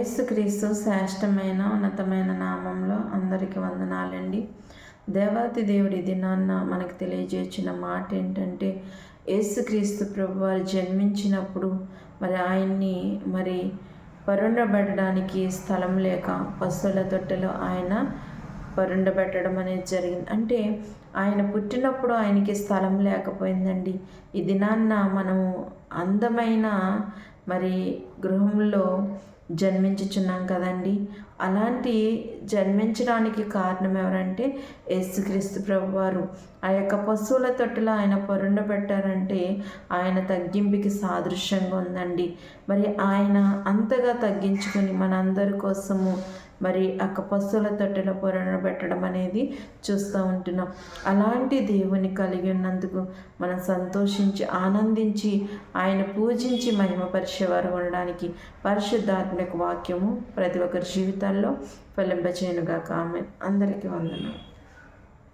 యేసుక్రీస్తు శ్రేష్టమైన ఉన్నతమైన నామంలో అందరికీ వందనాలండి. దేవాతి దేవుడి దినాన్న మనకు తెలియజేసిన మాట ఏంటంటే యేసుక్రీస్తు ప్రభు వారు జన్మించినప్పుడు మరి ఆయన్ని మరి పరుండబెట్టడానికి స్థలం లేక పశువుల తొట్టెలో ఆయన పరుండబెట్టడం అనేది జరిగింది. అంటే ఆయన పుట్టినప్పుడు ఆయనకి స్థలం లేకపోయిందండి. ఈ దినాన్న మనము అందమైన మరి గృహంలో జన్మించుచున్నాం కదండి. అలాంటి జన్మించడానికి కారణం ఎవరంటే యేసుక్రీస్తు ప్రభు వారు ఆ యొక్క పశువుల తొట్టులో ఆయన పొరుండ పెట్టారంటే ఆయన తగ్గింపుకి సాదృశ్యంగా ఉందండి. మరి ఆయన అంతగా తగ్గించుకుని మనందరి కోసము మరి అక్క పశువుల పొరను పెట్టడం అనేది చూస్తూ ఉంటున్నాం. అలాంటి దేవుని కలిగి ఉన్నందుకు మనం సంతోషించి ఆనందించి ఆయన పూజించి మహిమపరిచేవారు ఉండడానికి పరిశుద్ధాత్మక వాక్యము ప్రతి ఒక్కరి జీవితాల్లో ఫలింపచేయనుగా కామె అందరికీ వందనాలు.